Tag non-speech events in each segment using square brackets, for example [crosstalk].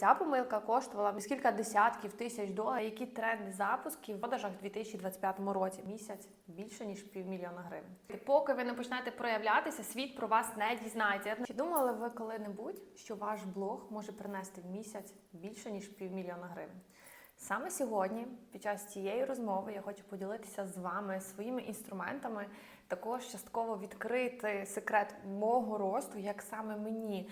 Ця помилка коштувала кілька десятків тисяч доларів. Які тренди запусків в продажах у 2025 році? Місяць більше ніж півмільйона гривень. І поки ви не почнете проявлятися, світ про вас не дізнається. Чи думали ви коли-небудь, що ваш блог може принести в місяць більше ніж півмільйона гривень? Саме сьогодні, під час цієї розмови, я хочу поділитися з вами своїми інструментами, також частково відкрити секрет мого росту, як саме мені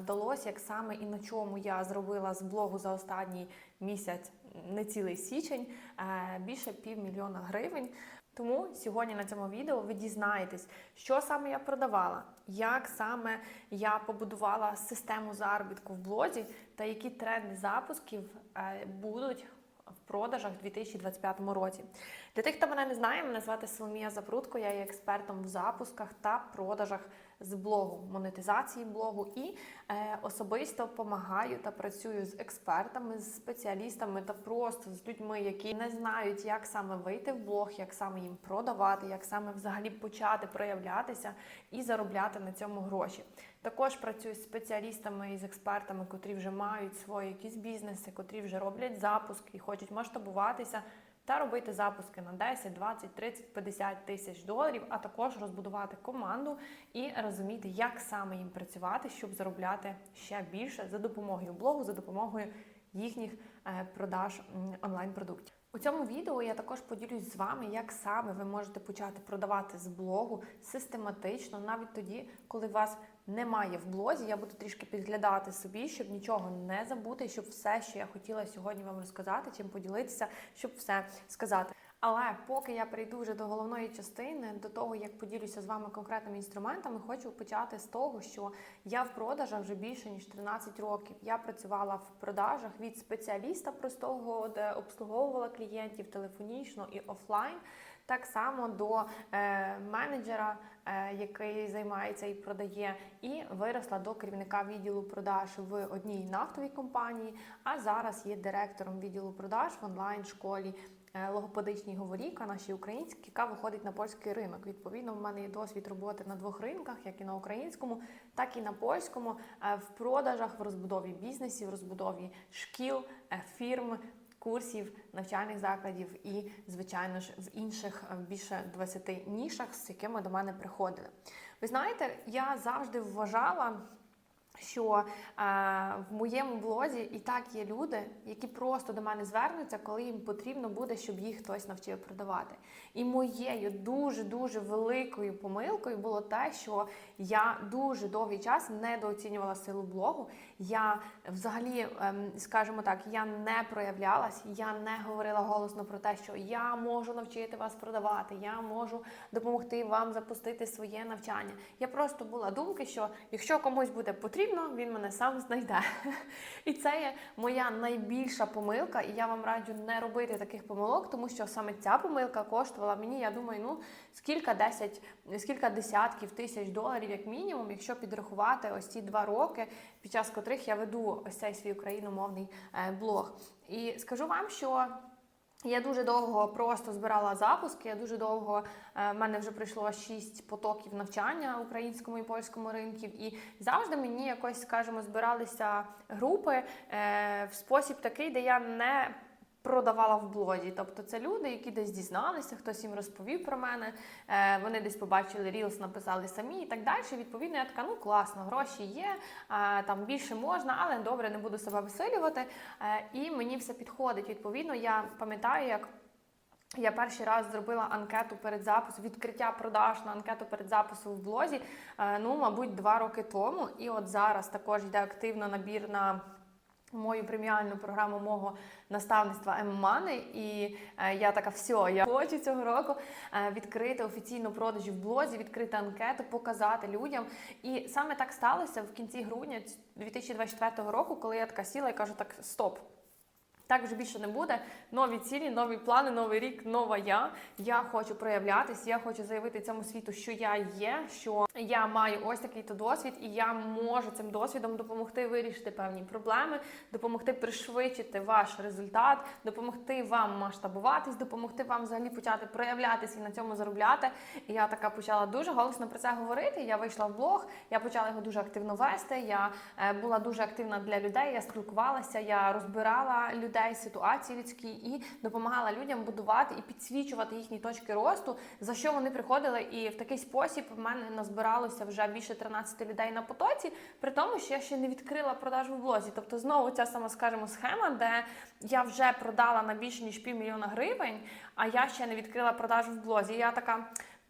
вдалося, як саме і на чому я зробила з блогу за останній місяць, не цілий січень, е, більше півмільйона гривень. Тому сьогодні на цьому відео ви дізнаєтесь, що саме я продавала, як саме я побудувала систему заробітку в блозі та які тренди запусків е, будуть продажах у 2025 році. Для тих, хто мене не знає, мене звати Соломія Запрудко, я є експертом в запусках та продажах з блогу, монетизації блогу і е, особисто допомагаю та працюю з експертами, з спеціалістами та просто з людьми, які не знають, як саме вийти в блог, як саме їм продавати, як саме взагалі почати проявлятися і заробляти на цьому гроші. Також працюю з спеціалістами і з експертами, котрі вже мають свої якісь бізнеси, котрі вже роблять запуски і хочуть масштабуватися та робити запуски на 10, 20, 30, 50 тисяч доларів, а також розбудувати команду і розуміти, як саме їм працювати, щоб заробляти ще більше за допомогою блогу, за допомогою їхніх е, продаж онлайн-продуктів. У цьому відео я також поділюсь з вами, як саме ви можете почати продавати з блогу систематично, навіть тоді, коли вас немає в блозі. Я буду трішки підглядати собі, щоб нічого не забути, щоб все, що я хотіла сьогодні вам розказати, чим поділитися, щоб все сказати. Але поки я прийду вже до головної частини, до того як поділюся з вами конкретними інструментами, хочу почати з того, що я в продажах вже більше ніж 13 років. Я працювала в продажах від спеціаліста простого, де обслуговувала клієнтів телефонічно і офлайн. Так само до е, менеджера, е, який займається і продає, і виросла до керівника відділу продаж в одній нафтовій компанії. А зараз є директором відділу продаж в онлайн школі е, логопедичній говоріка, нашій українській, яка виходить на польський ринок. Відповідно, в мене є досвід роботи на двох ринках, як і на українському, так і на польському, е, в продажах, в розбудові бізнесів, в розбудові шкіл, е, фірм. Курсів, навчальних закладів і, звичайно ж, в інших е, більше 20 нішах, з якими до мене приходили. Ви знаєте, я завжди вважала, що е, в моєму блозі і так є люди, які просто до мене звернуться, коли їм потрібно буде, щоб їх хтось навчив продавати. І моєю дуже дуже великою помилкою було те, що я дуже довгий час недооцінювала силу блогу. Я взагалі, ем, скажімо так, я не проявлялась, я не говорила голосно про те, що я можу навчити вас продавати, я можу допомогти вам запустити своє навчання. Я просто була думки, що якщо комусь буде потрібно, він мене сам знайде. [laughs] І це є моя найбільша помилка, і я вам раджу не робити таких помилок, тому що саме ця помилка коштувала мені, я думаю, ну скільки 10 кілька десятків тисяч доларів, як мінімум, якщо підрахувати ось ці два роки, під час котрих я веду ось цей свій україномовний е, блог. І скажу вам, що. Я дуже довго просто збирала запуски. Я дуже довго е, в мене вже пройшло шість потоків навчання українському і польському ринків, і завжди мені якось, скажімо, збиралися групи е, в спосіб такий, де я не продавала в блозі. Тобто це люди, які десь дізналися, хтось їм розповів про мене, е, вони десь побачили рілс, написали самі і так далі. Відповідно, я така, ну класно, гроші є, там більше можна, але добре, не буду себе висилювати. Е, І мені все підходить. Відповідно, я пам'ятаю, як. Я перший раз зробила анкету перед записом, відкриття продаж на анкету перед записом в блозі, е, ну, мабуть, два роки тому. І от зараз також йде активно набір на мою преміальну програму мого наставництва М-Мани. І е, я така, все, я хочу цього року е, відкрити офіційну продажі в блозі, відкрити анкету, показати людям. І саме так сталося в кінці грудня 2024 року, коли я така сіла і кажу, так, стоп. Так вже більше не буде. Нові цілі, нові плани, новий рік, нова я. Я хочу проявлятись, я хочу заявити цьому світу, що я є, що я маю ось такий то досвід, і я можу цим досвідом допомогти вирішити певні проблеми, допомогти пришвидшити ваш результат, допомогти вам масштабуватись, допомогти вам взагалі почати проявлятися і на цьому заробляти. І я така почала дуже голосно про це говорити. Я вийшла в блог, я почала його дуже активно вести. Я е, була дуже активна для людей. Я спілкувалася, я розбирала людей, ситуації людські і допомагала людям будувати і підсвічувати їхні точки росту, за що вони приходили. І в такий спосіб в мене назбиралося вже більше 13 людей на потоці, при тому, що я ще не відкрила продажу в блозі. Тобто, знову ця сама, скажімо, схема, де я вже продала на більше ніж півмільйона гривень, а я ще не відкрила продажу в блозі. Я така.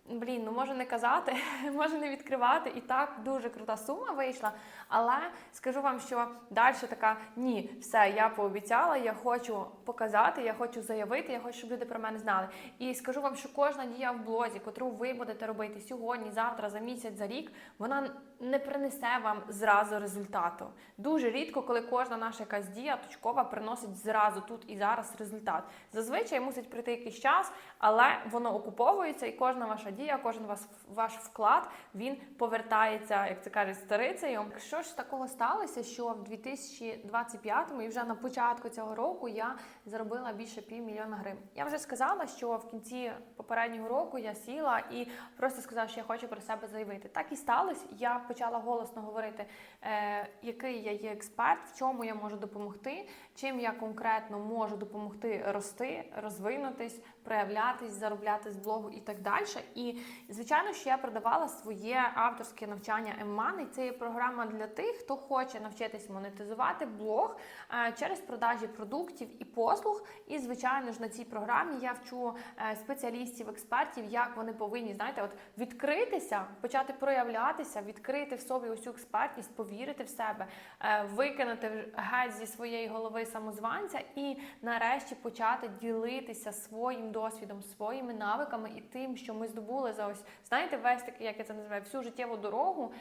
Блін, ну може не казати, [laughs] може не відкривати. І так дуже крута сума вийшла. Але скажу вам, що далі така ні, все, я пообіцяла, я хочу показати, я хочу заявити, я хочу, щоб люди про мене знали. І скажу вам, що кожна дія в блозі, котру ви будете робити сьогодні, завтра, за місяць, за рік, вона не принесе вам зразу результату. Дуже рідко, коли кожна наша якась дія точкова приносить зразу тут і зараз результат. Зазвичай мусить прийти якийсь час, але воно окуповується, і кожна ваша дія, кожен вас ваш вклад він повертається, як це кажуть, старицею. Що ж такого сталося, що в 2025 і вже на початку цього року я заробила більше півмільйона гривень. Я вже сказала, що в кінці попереднього року я сіла і просто сказала, що я хочу про себе заявити. Так і сталося. Я почала голосно говорити, е, який я є експерт, в чому я можу допомогти, чим я конкретно можу допомогти рости, розвинутись, проявлятись, заробляти з блогу і так далі. І звичайно, що я продавала своє авторське навчання Еммани. Це є програма для тих, хто хоче навчитись монетизувати блог е, через продажі продуктів і послуг. І звичайно ж на цій програмі я вчу е, спеціалістів, експертів, як вони повинні знаєте, от відкритися, почати проявлятися, відкрити в собі усю експертність, повірити в себе, е, викинути геть зі своєї голови самозванця і нарешті почати ділитися своїм досвідом, своїми навиками і тим, що ми здобули за ось знаєте, весь такий, як я це називаю, всю життєву дорогу.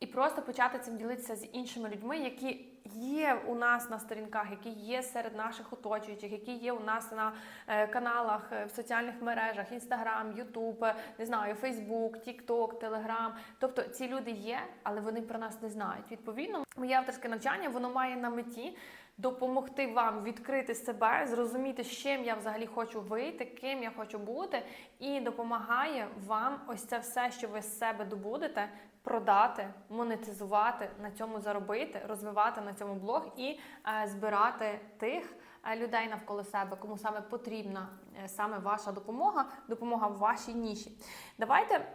І просто почати цим ділитися з іншими людьми, які є у нас на сторінках, які є серед наших оточуючих, які є у нас на е, каналах е, в соціальних мережах, Інстаграм, Ютуб, е, не знаю, Фейсбук, Тікток, Телеграм. Тобто ці люди є, але вони про нас не знають. Відповідно, моє авторське навчання воно має на меті. Допомогти вам відкрити себе, зрозуміти, з чим я взагалі хочу вийти, ким я хочу бути, і допомагає вам ось це все, що ви з себе добудете, продати, монетизувати, на цьому заробити, розвивати на цьому блог і е, збирати тих е, людей навколо себе, кому саме потрібна е, саме ваша допомога, допомога в вашій ніші. Давайте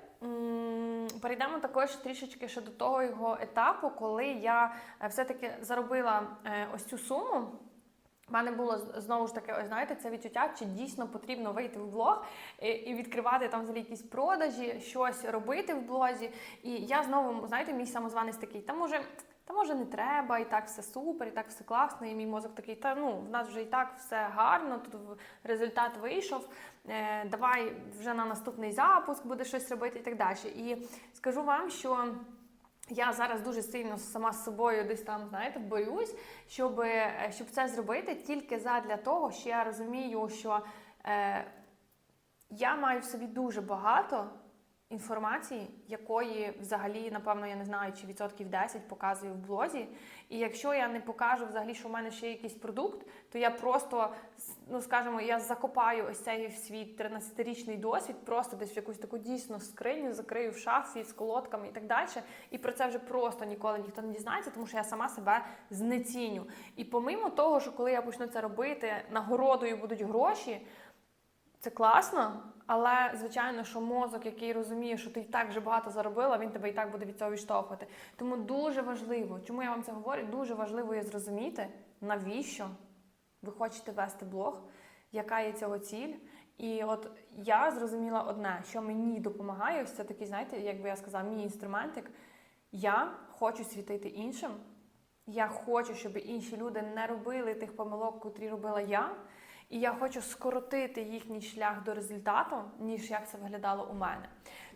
перейдемо також трішечки ще до того його етапу, коли я е, все-таки заробила е, ось цю суму. У мене було знову ж таки, ось знаєте, це відчуття, чи дійсно потрібно вийти в блог і, відкривати там взагалі якісь продажі, щось робити в блозі. І я знову, знаєте, мій самозванець такий, та може. Та може не треба, і так все супер, і так все класно. І мій мозок такий, та ну в нас вже і так все гарно, тут результат вийшов. Е, давай вже на наступний запуск буде щось робити і так далі. І скажу вам, що я зараз дуже сильно сама з собою десь там, знаєте, борюсь, щоб, е, щоб це зробити тільки задля того, що я розумію, що е, я маю в собі дуже багато інформації, якої взагалі, напевно, я не знаю, чи відсотків 10 показую в блозі. І якщо я не покажу взагалі, що в мене ще є якийсь продукт, то я просто, ну скажімо, я закопаю ось цей свій 13-річний досвід, просто десь в якусь таку дійсно скриню, закрию в шафі з колодками і так далі. І про це вже просто ніколи ніхто не дізнається, тому що я сама себе знеціню. І помимо того, що коли я почну це робити, нагородою будуть гроші. Це класно, але звичайно, що мозок, який розуміє, що ти і так вже багато заробила, він тебе і так буде від цього відштовхувати. Тому дуже важливо, чому я вам це говорю, дуже важливо є зрозуміти, навіщо ви хочете вести блог, яка є цього ціль. І от я зрозуміла одне, що мені допомагає, ось це такий, знаєте, як би я сказала, мій інструментик. Я хочу світити іншим. Я хочу, щоб інші люди не робили тих помилок, котрі робила я. І я хочу скоротити їхній шлях до результату, ніж як це виглядало у мене.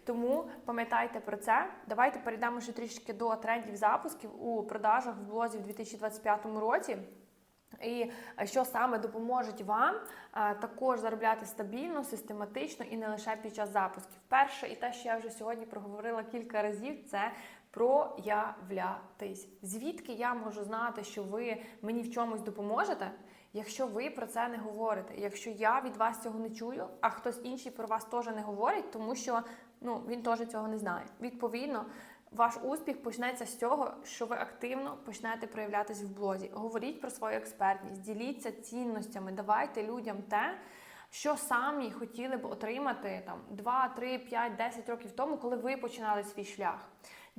Тому пам'ятайте про це. Давайте перейдемо ще трішки до трендів запусків у продажах в блозі в 2025 році. І е, що саме допоможуть вам е, також заробляти стабільно, систематично і не лише під час запусків. Перше, і те, що я вже сьогодні проговорила кілька разів, це проявлятись. Звідки я можу знати, що ви мені в чомусь допоможете? Якщо ви про це не говорите, якщо я від вас цього не чую, а хтось інший про вас теж не говорить, тому що ну він теж цього не знає. Відповідно, ваш успіх почнеться з цього, що ви активно почнете проявлятись в блозі. Говоріть про свою експертність, діліться цінностями, давайте людям те. Що самі хотіли б отримати там 2, 3, 5, 10 років тому, коли ви починали свій шлях.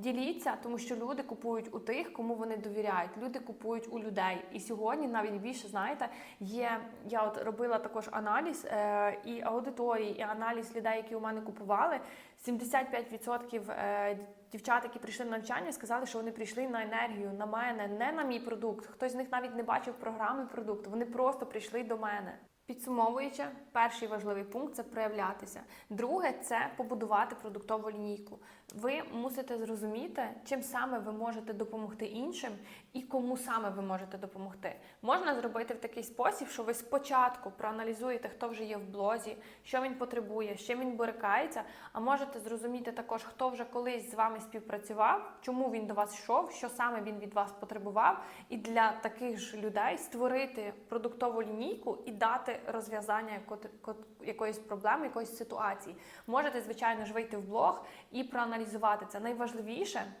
Діліться, тому що люди купують у тих, кому вони довіряють. Люди купують у людей. І сьогодні навіть більше знаєте, є. Я от робила також аналіз е, і аудиторії, і аналіз людей, які у мене купували. 75% е, дівчат, які прийшли на навчання, сказали, що вони прийшли на енергію, на мене, не на мій продукт. Хтось з них навіть не бачив програми продукту. Вони просто прийшли до мене. Підсумовуючи, перший важливий пункт це проявлятися. Друге це побудувати продуктову лінійку. Ви мусите зрозуміти, чим саме ви можете допомогти іншим і кому саме ви можете допомогти. Можна зробити в такий спосіб, що ви спочатку проаналізуєте, хто вже є в блозі, що він потребує, з чим він борикається. А можете зрозуміти також, хто вже колись з вами співпрацював, чому він до вас йшов, що саме він від вас потребував, і для таких ж людей створити продуктову лінійку і дати розв'язання якоїсь проблеми, якоїсь ситуації. Можете, звичайно ж, вийти в блог і проаналізувати це. Найважливіше,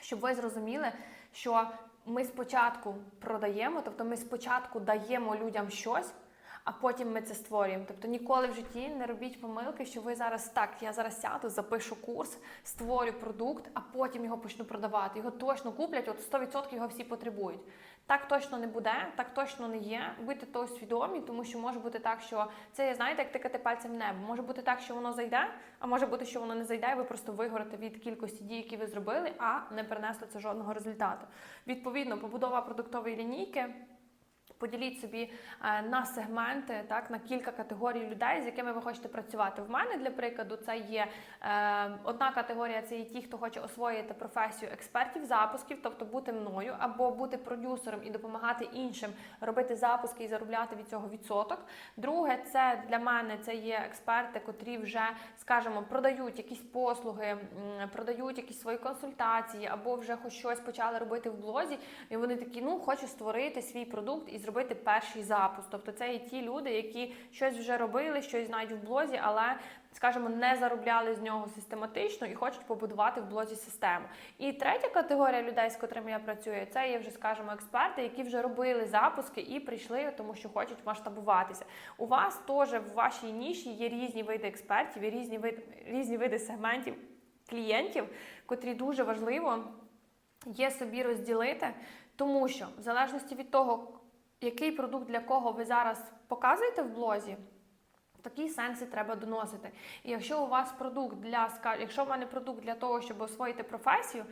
щоб ви зрозуміли, що ми спочатку продаємо, тобто ми спочатку даємо людям щось. А потім ми це створюємо. Тобто ніколи в житті не робіть помилки, що ви зараз так, я зараз сяду, запишу курс, створю продукт, а потім його почну продавати. Його точно куплять, от 100% його всі потребують. Так точно не буде, так точно не є. Будьте того свідомі, тому що може бути так, що це знаєте, як тикати пальцем в небо. Може бути так, що воно зайде, а може бути, що воно не зайде, і ви просто вигорите від кількості дій, які ви зробили, а не принесли це жодного результату. Відповідно, побудова продуктової лінійки. Поділіть собі е, на сегменти, так на кілька категорій людей, з якими ви хочете працювати. В мене для прикладу це є е, одна категорія це є ті, хто хоче освоїти професію експертів запусків, тобто бути мною, або бути продюсером і допомагати іншим робити запуски і заробляти від цього відсоток. Друге, це для мене це є експерти, котрі вже, скажімо, продають якісь послуги, продають якісь свої консультації, або вже хоч щось почали робити в блозі, і вони такі, ну хочу створити свій продукт і зробити перший запуск. Тобто це є ті люди, які щось вже робили, щось знають в блозі, але, скажімо, не заробляли з нього систематично і хочуть побудувати в блозі систему. І третя категорія людей, з котрими я працюю, це є вже, скажімо, експерти, які вже робили запуски і прийшли, тому що хочуть масштабуватися. У вас теж в вашій ніші є різні види експертів, і різні види, різні види сегментів клієнтів, котрі дуже важливо є собі розділити, тому що в залежності від того, який продукт для кого ви зараз показуєте в блозі, такі сенси треба доносити. І якщо у вас продукт для якщо в мене продукт для того, щоб освоїти професію,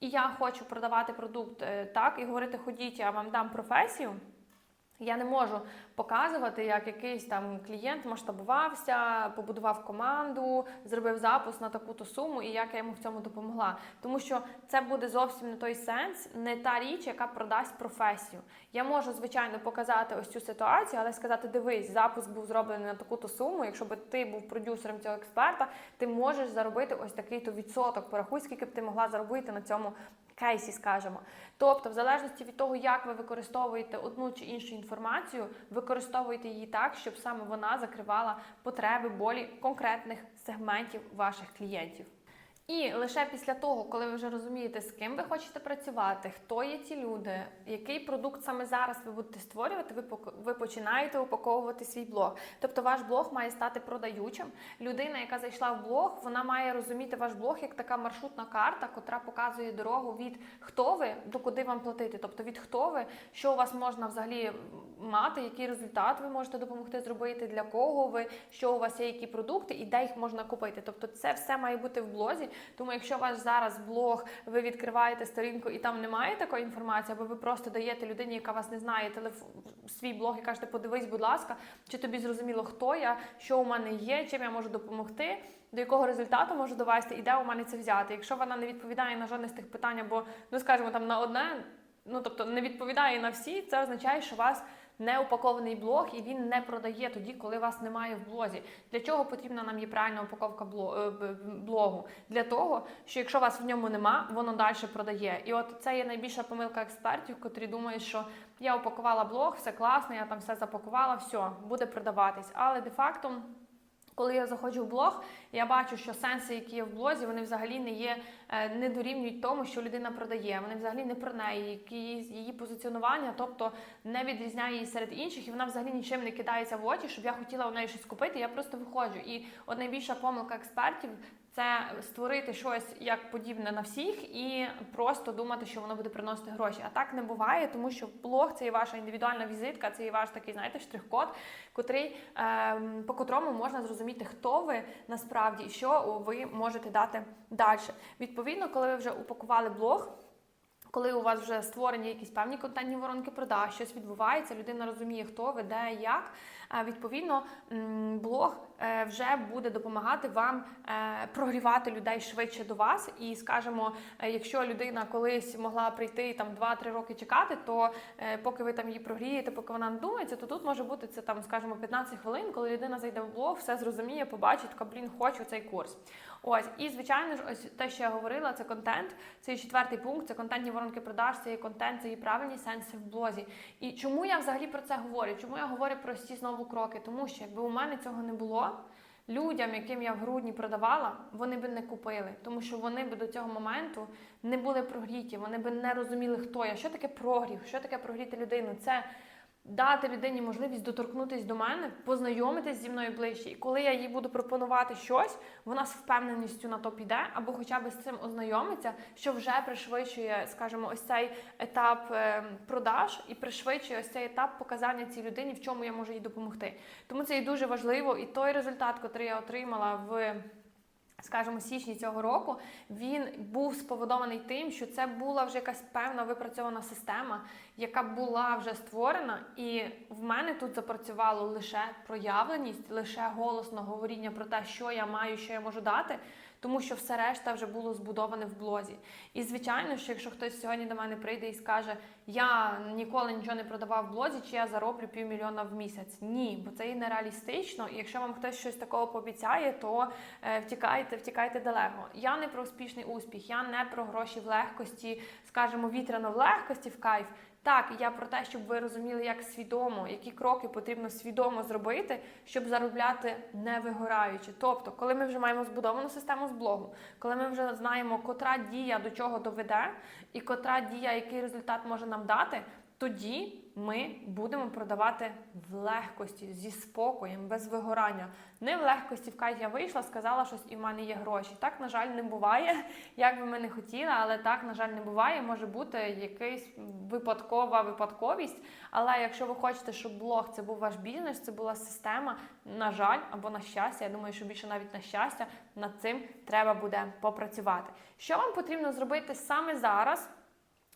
і я хочу продавати продукт е, так і говорити, ходіть, я вам дам професію. Я не можу показувати, як якийсь там клієнт масштабувався, побудував команду, зробив запуск на таку-то суму, і як я йому в цьому допомогла. Тому що це буде зовсім не той сенс, не та річ, яка продасть професію. Я можу, звичайно, показати ось цю ситуацію, але сказати: дивись, запуск був зроблений на таку-то суму. Якщо би ти був продюсером цього експерта, ти можеш заробити ось такий-то відсоток. Порахуй, скільки б ти могла заробити на цьому кейсі, скажемо. Тобто, в залежності від того, як ви використовуєте одну чи іншу інформацію, використовуйте її так, щоб саме вона закривала потреби болі конкретних сегментів ваших клієнтів. І лише після того, коли ви вже розумієте, з ким ви хочете працювати, хто є ці люди, який продукт саме зараз ви будете створювати, ви ви починаєте упаковувати свій блог. Тобто ваш блог має стати продаючим. Людина, яка зайшла в блог, вона має розуміти ваш блог як така маршрутна карта, котра показує дорогу від хто ви до куди вам платити. Тобто від хто ви, що у вас можна взагалі мати, який результат ви можете допомогти зробити, для кого ви, що у вас є, які продукти і де їх можна купити. Тобто, це все має бути в блозі. Тому, якщо у вас зараз блог, ви відкриваєте сторінку і там немає такої інформації, або ви просто даєте людині, яка вас не знає, телефон свій блог і кажете, подивись, будь ласка, чи тобі зрозуміло, хто я, що у мене є, чим я можу допомогти. До якого результату можу довести і де у мене це взяти? Якщо вона не відповідає на жодне з тих питань, або ну скажімо, там на одне ну тобто не відповідає на всі, це означає, що вас не упакований блог і він не продає тоді, коли вас немає в блозі. Для чого потрібна нам є правильна упаковка е, блогу? Для того, що якщо вас в ньому нема, воно далі продає. І от це є найбільша помилка експертів, котрі думають, що я упакувала блог, все класно, я там все запакувала, все буде продаватись. Але де-факто. Коли я заходжу в блог, я бачу, що сенси, які є в блозі, вони взагалі не є, не дорівнюють тому, що людина продає. Вони взагалі не про неї, які її позиціонування, тобто не відрізняє її серед інших, і вона взагалі нічим не кидається в очі, щоб я хотіла у неї щось купити. Я просто виходжу. І от найбільша помилка експертів це створити щось як подібне на всіх і просто думати, що воно буде приносити гроші. А так не буває, тому що блог це є ваша індивідуальна візитка, це є ваш такий, знаєте, штрих-код, котрий ем, по котрому можна зрозуміти, хто ви насправді і що ви можете дати далі. Відповідно, коли ви вже упакували блог. Коли у вас вже створені якісь певні контентні воронки продаж, щось відбувається, людина розуміє, хто ви, де, як. е, Відповідно, блог е, вже буде допомагати вам е, прогрівати людей швидше до вас. І скажімо, якщо людина колись могла прийти там 2-3 роки чекати, то поки ви там її прогрієте, поки вона надумається, то тут може бути це там, скажімо, 15 хвилин, коли людина зайде в блог, все зрозуміє, побачить, така, блін, хочу цей курс. Ось, і звичайно ж, ось те, що я говорила, це контент. Це і четвертий пункт, це контентні воронки продаж, це є контент, це є правильні сенси в блозі. І чому я взагалі про це говорю? Чому я говорю про ці знову кроки? Тому що якби у мене цього не було. Людям, яким я в грудні продавала, вони би не купили, тому що вони би до цього моменту не були прогріті, вони би не розуміли, хто я, що таке прогрів, що таке прогріти людину. Це дати людині можливість доторкнутися до мене, познайомитись зі мною ближче. І коли я їй буду пропонувати щось, вона з впевненістю на то піде, або хоча б з цим ознайомиться, що вже пришвидшує, скажімо, ось цей етап е, продаж і пришвидшує ось цей етап показання цій людині, в чому я можу їй допомогти. Тому це і дуже важливо. І той результат, який я отримала в. Скажімо, січні цього року він був споводований тим, що це була вже якась певна випрацьована система, яка була вже створена, і в мене тут запрацювало лише проявленість, лише голосно говоріння про те, що я маю, що я можу дати, тому що все решта вже було збудоване в блозі. І звичайно, що якщо хтось сьогодні до мене прийде і скаже, я ніколи нічого не продавав в блозі, чи я зароблю півмільйона в місяць. Ні, бо це і нереалістично. І якщо вам хтось щось такого пообіцяє, то е, втікайте, втікайте далеко. Я не про успішний успіх, я не про гроші в легкості, скажімо, вітряно в легкості, в кайф. Так, я про те, щоб ви розуміли, як свідомо, які кроки потрібно свідомо зробити, щоб заробляти не вигораючи. Тобто, коли ми вже маємо збудовану систему з блогу, коли ми вже знаємо, котра дія до чого доведе, і котра дія, який результат може нам дати, тоді ми будемо продавати в легкості, зі спокоєм, без вигорання. Не в легкості в кайф я вийшла, сказала щось, і в мене є гроші. Так, на жаль, не буває, [laughs] як би ми не хотіли, але так, на жаль, не буває. Може бути якась випадкова випадковість. Але якщо ви хочете, щоб блог це був ваш бізнес, це була система, на жаль, або на щастя, я думаю, що більше навіть на щастя, над цим треба буде попрацювати. Що вам потрібно зробити саме зараз?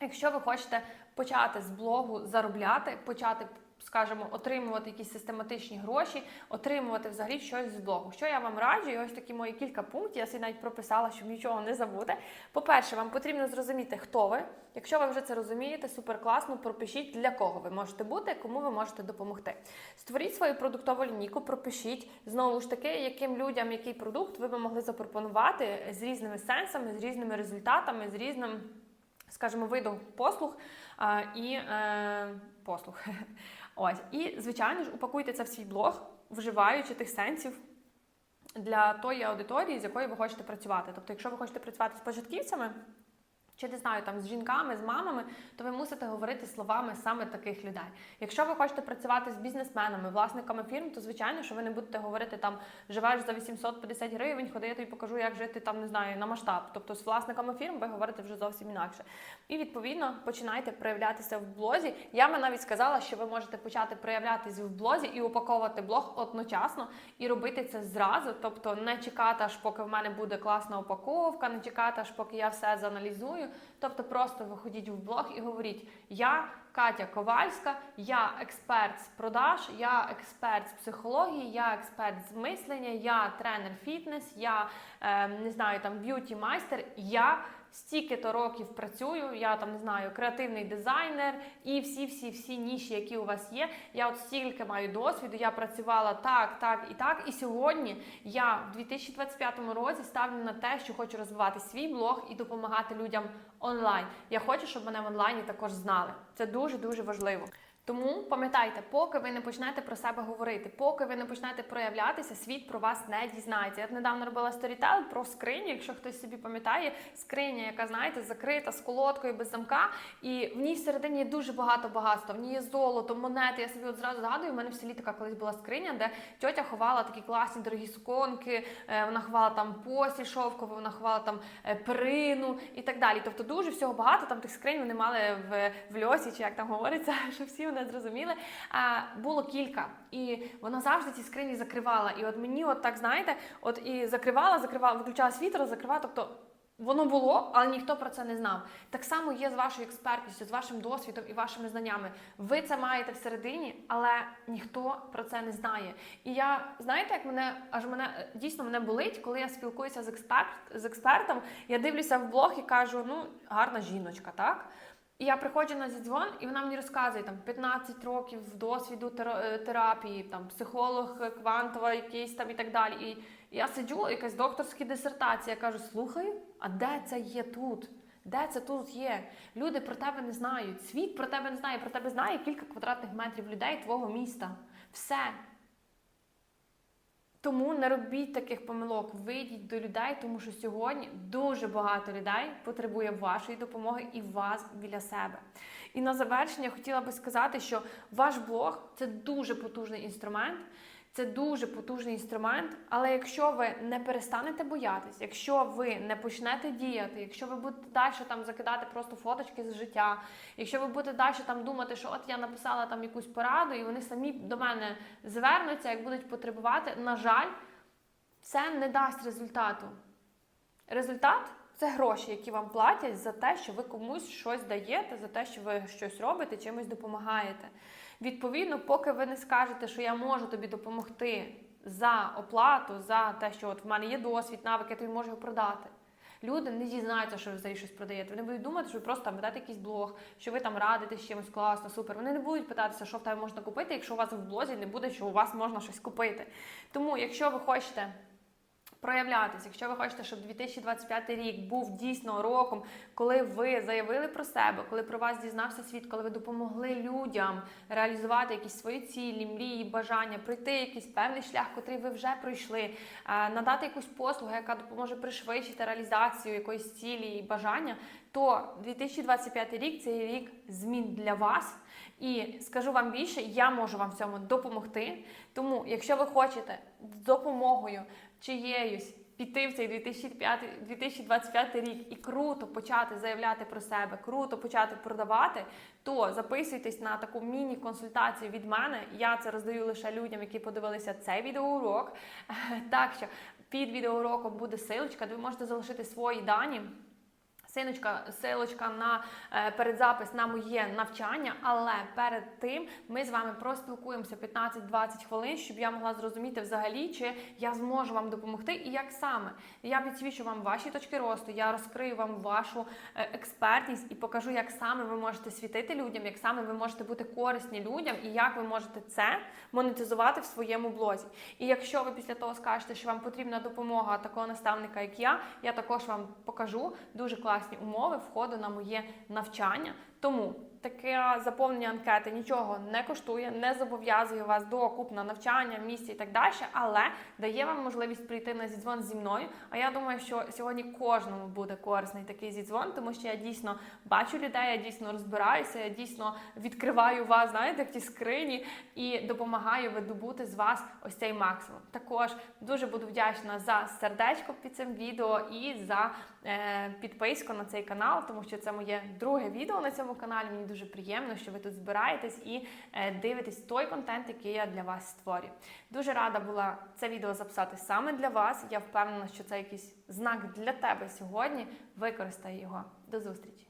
Якщо ви хочете почати з блогу заробляти, почати, скажімо, отримувати якісь систематичні гроші, отримувати взагалі щось з блогу. Що я вам раджу, і ось такі мої кілька пунктів, я собі навіть прописала, щоб нічого не забути. По-перше, вам потрібно зрозуміти, хто ви. Якщо ви вже це розумієте, супер класно, пропишіть, для кого ви можете бути, кому ви можете допомогти. Створіть свою продуктову лінійку, пропишіть знову ж таки, яким людям який продукт ви би могли запропонувати з різними сенсами, з різними результатами, з різним скажімо, видом послуг а, і е, послуг. [laughs] Ось. І, звичайно ж, упакуйте це в свій блог, вживаючи тих сенсів для тої аудиторії, з якою ви хочете працювати. Тобто, якщо ви хочете працювати з початківцями, чи не знаю, там з жінками, з мамами, то ви мусите говорити словами саме таких людей. Якщо ви хочете працювати з бізнесменами, власниками фірм, то звичайно, що ви не будете говорити там живеш за 850 гривень, ходи, я тобі покажу, як жити там, не знаю, на масштаб. Тобто з власниками фірм ви говорите вже зовсім інакше. І відповідно починайте проявлятися в блозі. Я би навіть сказала, що ви можете почати проявлятися в блозі і упаковувати блог одночасно і робити це зразу, тобто не чекати, аж поки в мене буде класна упаковка, не чекати, аж поки я все зааналізую. Тобто просто виходіть в блог і говоріть: я Катя Ковальська, я експерт з продаж, я експерт з психології, я експерт з мислення, я тренер фітнес, я е, не знаю там б'юті майстер. Я стільки-то років працюю, я там не знаю, креативний дизайнер і всі-всі-всі ніші, які у вас є. Я от стільки маю досвіду, я працювала так, так і так. І сьогодні я в 2025 році ставлю на те, що хочу розвивати свій блог і допомагати людям онлайн. Я хочу, щоб мене в онлайні також знали. Це дуже дуже важливо. Тому пам'ятайте, поки ви не почнете про себе говорити, поки ви не почнете проявлятися, світ про вас не дізнається. Я недавно робила сторітел про скриню. Якщо хтось собі пам'ятає, скриня, яка знаєте, закрита з колодкою без замка, і в ній всередині є дуже багато багатства. В ній є золото, монети. Я собі от зразу згадую. У мене в селі така колись була скриня, де тьотя ховала такі класні дорогі суконки. е, Вона ховала там постіль шовкову, вона ховала там е, перину і так далі. Тобто дуже всього багато. Там тих скринь вони мали в, в льосі, чи як там говориться, [laughs] що всі вони зрозуміли. А, було кілька, і вона завжди ці скрині закривала. І от мені, от так знаєте, от і закривала, закривала, виключала світло, закривала. Тобто воно було, але ніхто про це не знав. Так само є з вашою експертністю, з вашим досвідом і вашими знаннями. Ви це маєте всередині, але ніхто про це не знає. І я знаєте, як мене аж мене дійсно мене болить, коли я спілкуюся з експерт з експертом. Я дивлюся в блог і кажу: ну гарна жіночка, так. І я приходжу на зідзвон, і вона мені розказує там 15 років досвіду е, терапії, там психолог, е, квантова, якийсь там і так далі. І я сиджу, якась докторська дисертація. Я кажу: слухай, а де це є тут? Де це тут є? Люди про тебе не знають. Світ про тебе не знає. Про тебе знає кілька квадратних метрів людей твого міста. Все. Тому не робіть таких помилок, вийдіть до людей, тому що сьогодні дуже багато людей потребує вашої допомоги і вас біля себе. І на завершення хотіла би сказати, що ваш блог це дуже потужний інструмент. Це дуже потужний інструмент, але якщо ви не перестанете боятись, якщо ви не почнете діяти, якщо ви будете далі там закидати просто фоточки з життя, якщо ви будете далі там думати, що от я написала там якусь пораду, і вони самі до мене звернуться, як будуть потребувати, на жаль, це не дасть результату. Результат це гроші, які вам платять за те, що ви комусь щось даєте, за те, що ви щось робите, чимось допомагаєте. Відповідно, поки ви не скажете, що я можу тобі допомогти за оплату, за те, що от в мене є досвід, навик, я тобі можу його продати. Люди не дізнаються, що ви взагалі щось продаєте. Вони будуть думати, що ви просто там ведете якийсь блог, що ви там радите чимось класно, супер. Вони не будуть питатися, що в тебе можна купити, якщо у вас в блозі не буде, що у вас можна щось купити. Тому, якщо ви хочете проявлятися. Якщо ви хочете, щоб 2025 рік був дійсно роком, коли ви заявили про себе, коли про вас дізнався світ, коли ви допомогли людям реалізувати якісь свої цілі, мрії, бажання, пройти якийсь певний шлях, котрий ви вже пройшли, е, надати якусь послугу, яка допоможе пришвидшити реалізацію якоїсь цілі і бажання, то 2025 рік це рік змін для вас. І скажу вам більше, я можу вам в цьому допомогти. Тому, якщо ви хочете з допомогою чиєюсь піти в цей 2005, 2025 рік і круто почати заявляти про себе, круто почати продавати, то записуйтесь на таку міні-консультацію від мене. Я це роздаю лише людям, які подивилися цей відеоурок. [laughs] Так що під відеоуроком буде силочка, де ви можете залишити свої дані. Синочка, силочка на е, передзапис на моє навчання, але перед тим ми з вами проспілкуємося 15-20 хвилин, щоб я могла зрозуміти взагалі, чи я зможу вам допомогти і як саме. Я підсвічу вам ваші точки росту, я розкрию вам вашу е, експертність і покажу, як саме ви можете світити людям, як саме ви можете бути корисні людям і як ви можете це монетизувати в своєму блозі. І якщо ви після того скажете, що вам потрібна допомога такого наставника, як я, я також вам покажу дуже класні умови входу на моє навчання. Тому таке заповнення анкети нічого не коштує, не зобов'язує вас до купна навчання, місця і так далі, але дає вам можливість прийти на зідзвон зі мною. А я думаю, що сьогодні кожному буде корисний такий зідзвон, тому що я дійсно бачу людей, я дійсно розбираюся, я дійсно відкриваю вас, знаєте, як ті скрині, і допомагаю видобути з вас ось цей максимум. Також дуже буду вдячна за сердечко під цим відео і за е, підписку на цей канал, тому що це моє друге відео на цьому каналі. Мені дуже приємно, що ви тут збираєтесь і е, дивитесь той контент, який я для вас створюю. Дуже рада була це відео записати саме для вас. Я впевнена, що це якийсь знак для тебе сьогодні. Використай його. До зустрічі!